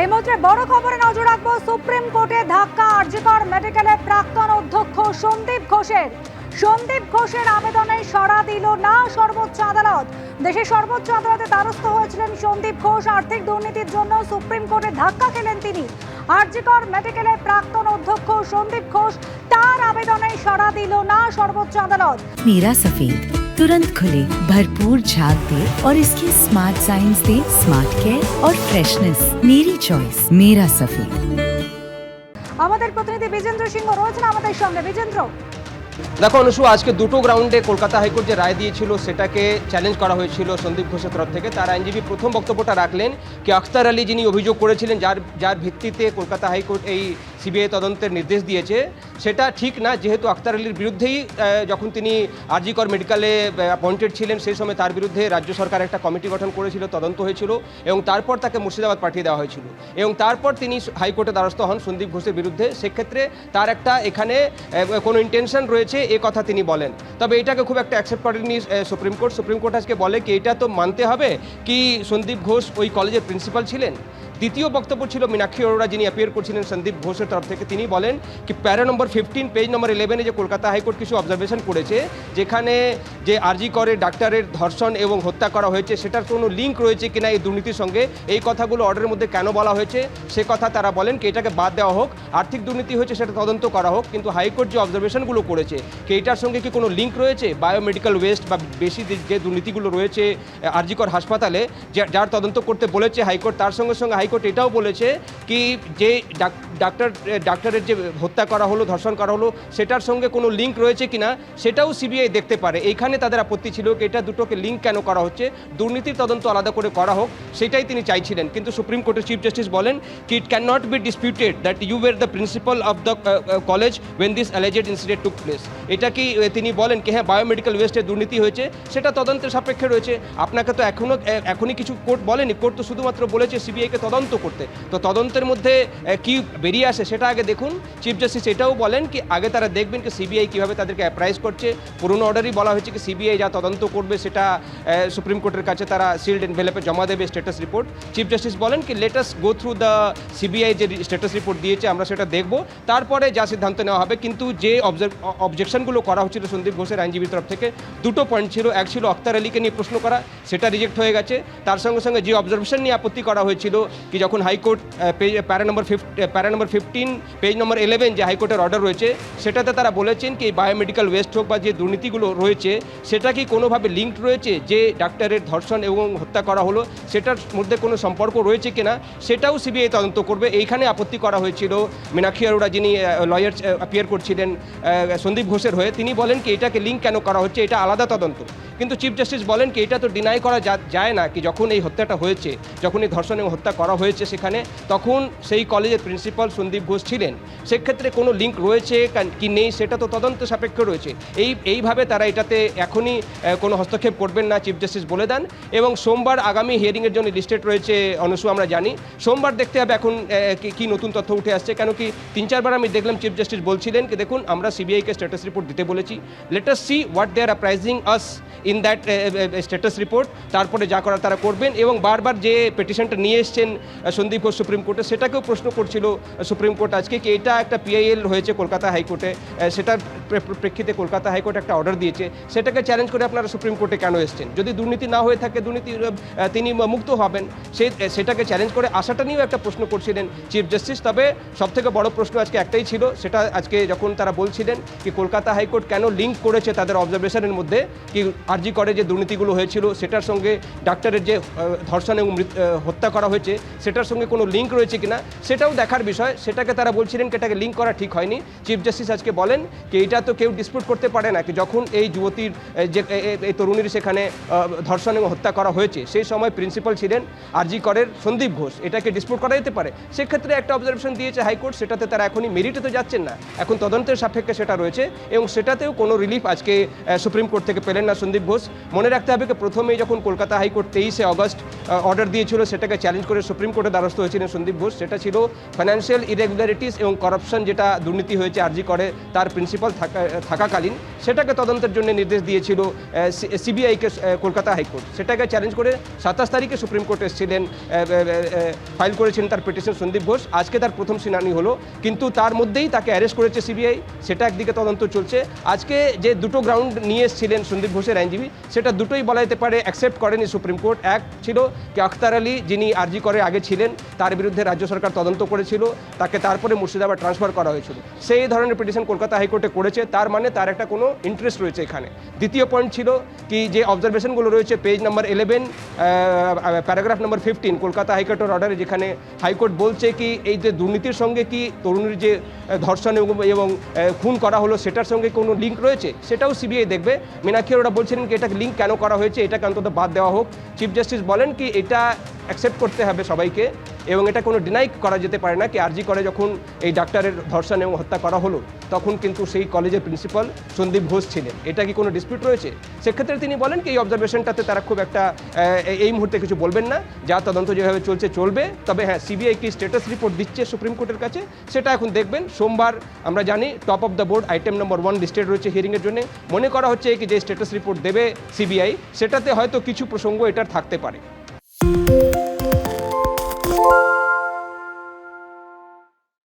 এই মুহূর্তে বড় খবরে নজর রাখব সুপ্রিম কোর্টে ধাক্কা আর্যকর মেডিকেলের প্রাক্তন অধ্যক্ষ সন্দীপ ঘোষের। সন্দীপ ঘোষের আবেদনে সরা দিল না সর্বোচ্চ আদালত। দেশের সর্বোচ্চ আদালতে দ্বারস্থ হয়েছিলেন সন্দীপ ঘোষ। আর্থিক দুর্নীতির জন্য সুপ্রিম কোর্টে ধাক্কা খেলেন তিনি। আরজিকর মেডিকেলের প্রাক্তন অধ্যক্ষ সন্দীপ ঘোষ, তার আবেদনে সরা দিল না সর্বোচ্চ আদালত। মীরা সফিদ तुरंत खुले भरपूर झाग दे और इसकी स्मार्ट साइंस दे स्मार्ट केयर और फ्रेशनेस मेरी चॉइस मेरा सफेद আমাদের প্রতিনিধি বিজেন্দ্র সিংহ রয়েছেন আমাদের সঙ্গে বিজেন্দ্র দেখো অনুসু আজকে দুটো গ্রাউন্ডে কলকাতা হাইকোর্ট যে রায় দিয়েছিল সেটাকে চ্যালেঞ্জ করা হয়েছিল সন্দীপ ঘোষের তরফ থেকে তার আইনজীবী প্রথম বক্তব্যটা রাখলেন কি আখতার আলী যিনি অভিযোগ করেছিলেন যার যার ভিত্তিতে কলকাতা হাইকোর্ট এই সিবিআই তদন্তের নির্দেশ দিয়েছে সেটা ঠিক না, যেহেতু আখতার আলীর বিরুদ্ধেই যখন তিনি আরজিকর মেডিকেলে অ্যাপয়েন্টেড ছিলেন, সেই সময় তার বিরুদ্ধে রাজ্য সরকার একটা কমিটি গঠন করেছিল, তদন্ত হয়েছিল এবং তারপর তাকে মুর্শিদাবাদ পাঠিয়ে দেওয়া হয়েছিল। এবং তারপর তিনি হাইকোর্টে দ্বারস্থ হন সন্দীপ ঘোষের বিরুদ্ধে। সেক্ষেত্রে তার একটা এখানে কোনো ইন্টেনশন রয়েছে, এ কথা তিনি বলেন। তবে এটাকে খুব একটা অ্যাকসেপ্ট করেনি সুপ্রিম কোর্ট সুপ্রিম কোর্ট আজকে বলে কি, এটা তো মানতে হবে কি সন্দীপ ঘোষ ওই কলেজের প্রিন্সিপাল ছিলেন? দ্বিতীয় বক্তব্য ছিল মীনাক্ষী অরোরা, যিনি অ্যাপিয়ার করছিলেন সন্দীপ ঘোষের তরফ থেকে। তিনি বলেন কি, প্যারা নম্বর ফিফটিন পেজ নম্বর ইলেভেনে যে কলকাতা হাইকোর্ট কিছু অবজারভেশন করেছে, যেখানে যে আরজি করে ডাক্তারের ধর্ষণ এবং হত্যা করা হয়েছে, সেটার কোনো লিঙ্ক রয়েছে কিনা এই দুর্নীতির সঙ্গে? এই কথাগুলো অর্ডারের মধ্যে কেন বলা হয়েছে? সে কথা তারা বলেন কি, এটাকে বাদ দেওয়া হোক, আর্থিক দুর্নীতি হয়েছে সেটা তদন্ত করা হোক, কিন্তু হাইকোর্ট যে অবজারভেশনগুলো করেছে, কি এটার সঙ্গে কি কোনো লিঙ্ক রয়েছে? বায়োমেডিক্যাল ওয়েস্ট বা বেশি যে- দুর্নীতিগুলো রয়েছে আরজিকর হাসপাতালে যার তদন্ত করতে বলেছে হাইকোর্ট, তার সঙ্গে সঙ্গে হাইকোর্ট এটাও বলেছে কি যে ডাক্তার ডাক্তারের যে হত্যা করা হলো, ধর্ষণ করা হলো, সেটার সঙ্গে কোনো লিঙ্ক রয়েছে কিনা, সেটাও সিবিআই দেখতে পারে। এইখানে তাদের আপত্তি ছিল কি এটা দুটোকে লিঙ্ক কেন করা হচ্ছে, দুর্নীতির তদন্ত আলাদা করে করা হোক, সেটাই তিনি চাইছিলেন। কিন্তু সুপ্রিম কোর্টের চিফ জাস্টিস বলেন কি it can not be disputed that you were the principal of the college when this alleged incident took place এটা কি তিনি বলেন কি হ্যাঁ বায়োমেডিক্যাল ওয়েস্টে দুর্নীতি হয়েছে, সেটা তদন্তের সাপেক্ষে রয়েছে। আপনাকে তো এখনও এখনই কিছু কোর্ট বলেনি। কোর্ট তো শুধুমাত্র বলেছে, সিবিআইকে তদন্ত করতে। তো তদন্তের মধ্যে কি বেরিয়ে আসে সেটা আগে দেখুন। চিফ জাস্টিস এটাও বলেন কি, আগে তারা দেখবেন কি সিবিআই কীভাবে তাদেরকে অ্যাপ্রাইজ করছে। পুরনো অর্ডারই বলা হয়েছে কি সিবিআই যা তদন্ত করবে সেটা সুপ্রিম কোর্টের কাছে তারা সিল্ড এনভেলপে জমা দেবে স্ট্যাটাস রিপোর্ট চিফ জাস্টিস বলেন কি let's go through the CBI যে স্ট্যাটাস রিপোর্ট দিয়েছে, আমরা সেটা দেখব। তারপরে যা সিদ্ধান্ত নেওয়া হবে, কিন্তু যে অবজেকশনগুলো করা হচ্ছিল সন্দীপ ঘোষের আইনজীবীর তরফ থেকে, দুটো পয়েন্ট ছিল। এক ছিল আক্তার আলীকে নিয়ে প্রশ্ন করা, সেটা রিজেক্ট হয়ে গেছে। তার সঙ্গে সঙ্গে যে অবজারভেশন নিয়ে আপত্তি করা হয়েছিল কি যখন high court page para number para number fifteen page number eleven যে হাইকোর্টের অর্ডার রয়েছে, সেটাতে তারা বলেছেন কি বায়োমেডিক্যাল ওয়েস্ট হোক বা যে দুর্নীতিগুলো রয়েছে, সেটা কি কোনোভাবে লিঙ্কড রয়েছে যে ডাক্তারের ধর্ষণ এবং হত্যা করা হলো, সেটার মধ্যে কোনো সম্পর্ক রয়েছে কিনা, সেটাও সিবিআই তদন্ত করবে। এইখানে আপত্তি করা হয়েছিল মীনাক্ষী অরোরা যিনি লয়ার অ্যাপিয়ার করছিলেন সন্দীপ ঘোষের হয়ে। তিনি বলেন কি এটাকে লিঙ্ক কেন করা হচ্ছে, এটা আলাদা তদন্ত। কিন্তু চিফ জাস্টিস বলেন কি, এটা তো ডিনাই করা যায় না, কি যখন এই হত্যাটা হয়েছে, যখন এই ধর্ষণ এবং হত্যা করা হয়েছে সেখানে, তখন সেই কলেজের প্রিন্সিপাল সন্দীপ ঘোষ ছিলেন। সেক্ষেত্রে কোনো লিঙ্ক রয়েছে কি নেই সেটা তো তদন্ত সাপেক্ষ রয়েছে। এই, এইভাবে তারা এটাতে এখনই কোনো হস্তক্ষেপ করবেন না চিফ জাস্টিস বলে দেন। এবং সোমবার আগামী হিয়ারিংয়ের জন্য লিস্টেড রয়েছে অনুসু, আমরা জানি। সোমবার দেখতে হবে এখন কি- নতুন তথ্য উঠে আসছে, কেন কি তিন, চারবার আমি দেখলাম চিফ জাস্টিস বলছিলেন কি, দেখুন, আমরা সিবিআইকে স্ট্যাটাস রিপোর্ট দিতে বলেছি। Let's see what they are apprising us in that status report তারপরে যা করার তারা করবেন এবং বারবার যে পিটিশনটা নিয়ে এসছেন সন্দীপ ঘোষ সুপ্রিম কোর্টে সেটাকেও প্রশ্ন করছিল সুপ্রিম কোর্ট আজকে কি এটা একটা পিআইএল হয়েছে কলকাতা হাইকোর্টে সেটার প্রে- প্রে- প্রেক্ষিতে কলকাতা হাইকোর্ট একটা অর্ডার দিয়েছে, সেটাকে চ্যালেঞ্জ করে আপনারা সুপ্রিম কোর্টে কেন এসছেন? যদি দুর্নীতি না হয়ে থাকে, দুর্নীতি তিনি মুক্ত হবেন, সে সেটাকে চ্যালেঞ্জ করে আসাটা নিয়েও একটা প্রশ্ন করছিলেন চিফ জাস্টিস তবে সবথেকে বড় প্রশ্ন আজকে একটাই ছিল, সেটা আজকে যখন তারা বলছিলেন কি কলকাতা হাইকোর্ট কেন লিঙ্ক করেছে তাদের অবজারভেশনের মধ্যে, কি আরজি করে যে দুর্নীতিগুলো হয়েছিল, সেটার সঙ্গে ডাক্তারের যে ধর্ষণ এবং হত্যা করা হয়েছে, সেটার সঙ্গে কোনো লিঙ্ক রয়েছে কিনা, সেটাও দেখার বিষয়। সেটাকে তারা বলছিলেন কি এটাকে লিঙ্ক করা ঠিক হয়নি। চিফ জাস্টিস আজকে বলেন কি এটা তো কেউ ডিসপিউট করতে পারে না, কি যখন এই যুবতীর যে এই তরুণীর সেখানে ধর্ষণ এবং হত্যা করা হয়েছে, সেই সময় প্রিন্সিপাল ছিলেন আরজি করের সন্দীপ ঘোষ। এটাকে ডিসপিউট করা যেতে পারে। সেক্ষেত্রে একটা অবজারভেশন দিয়েছে হাইকোর্ট সেটাতে তারা এখনই মেরিটে তো যাচ্ছেন না। এখন তদন্তের সাপেক্ষে সেটা রয়েছে এবং সেটাতেও কোনো রিলিফ আজকে সুপ্রিম কোর্ট থেকে পেলেন না সন্দীপ ঘোষ। মনে রাখতে হবে প্রথমেই যখন কলকাতা হাইকোর্ট তেইশে অগস্ট অর্ডার দিয়েছিল, সেটাকে চ্যালেঞ্জ করে সুপ্রিম কোর্টে দ্বারস্থ হয়েছিলেন সন্দীপ ঘোষ। সেটা ছিল ফাইন্যান্সিয়াল ইরেগুলারিটিস এবং করাপশন যেটা দুর্নীতি হয়েছে আরজি করে, তার প্রিন্সিপাল থাকা, থাকাকালীন। সেটাকে তদন্তের জন্য নির্দেশ দিয়েছিল সিবিআইকে কলকাতা হাইকোর্ট। সেটাকে চ্যালেঞ্জ করে সাতাশ তারিখে সুপ্রিম কোর্টে এসেছিলেন ফাইল করেছিলেন তার পিটিশন সন্দীপ ঘোষ। আজকে তার প্রথম শুনানি হলো, কিন্তু তার মধ্যেই তাকে অ্যারেস্ট করেছে সিবিআই সেটা একদিকে তদন্ত চলছে। আজকে যে দুটো গ্রাউন্ড নিয়ে এসেছিলেন সন্দীপ ঘোষের আইনজীবী সেটা দুটোই বলা যেতে পারে অ্যাকসেপ্ট করেনি সুপ্রিম কোর্ট এক ছিল কি আখতার আলী, যিনি আরজি করে আগে ছিলেন, তার বিরুদ্ধে রাজ্য সরকার তদন্ত করেছিল, তাকে তারপরে মুর্শিদাবাদ ট্রান্সফার করা হয়েছিল। সেই ধরনের পিটিশন কলকাতা হাইকোর্টে করেছে, তার মানে তার একটা কোনো ইন্টারেস্ট রয়েছে এখানে। দ্বিতীয় পয়েন্ট ছিল কি যে অবজারভেশনগুলো রয়েছে page number eleven paragraph number fifteen Kolkata হাইকোর্টের অর্ডারে যেখানে হাইকোর্ট বলছে কি, এই যে দুর্নীতির সঙ্গে কি তরুণীর যে ধর্ষণ এবং খুন করা হলো, সেটার সঙ্গে কোনো লিঙ্ক রয়েছে? সেটাও সিবিআই দেখবে। মীনাক্ষী ওরা বলছিলেন কি এটা লিঙ্ক কেন করা হয়েছে, এটাকে অন্তত বাদ দেওয়া হোক। চিফ জাস্টিস বলেন কি, এটা অ্যাকসেপ্ট করতে হবে সবাইকে এবং এটা কোনো ডিনাই করা যেতে পারে না, কি আরজি করে যখন এই ডাক্তারের ধর্ষণ এবং হত্যা করা হলো, তখন কিন্তু সেই কলেজের প্রিন্সিপাল সন্দীপ ঘোষ ছিলেন। এটা কি কোনো ডিসপিউট রয়েছে? সেক্ষেত্রে তিনি বলেন কি, এই অবজারভেশনটাতে তারা খুব একটা এই মুহূর্তে কিছু বলবেন না, যা তদন্ত যেভাবে চলছে চলবে, তবে হ্যাঁ সিবিআই কি স্ট্যাটাস রিপোর্ট দিচ্ছে সুপ্রিম কোর্টের কাছে, সেটা এখন দেখবেন। সোমবার আমরা জানি top of the board item number one listed রয়েছে হিয়ারিংয়ের জন্য। মনে করা হচ্ছে কি, যে স্ট্যাটাস রিপোর্ট দেবে সিবিআই সেটাতে হয়তো কিছু প্রসঙ্গ এটার থাকতে পারে।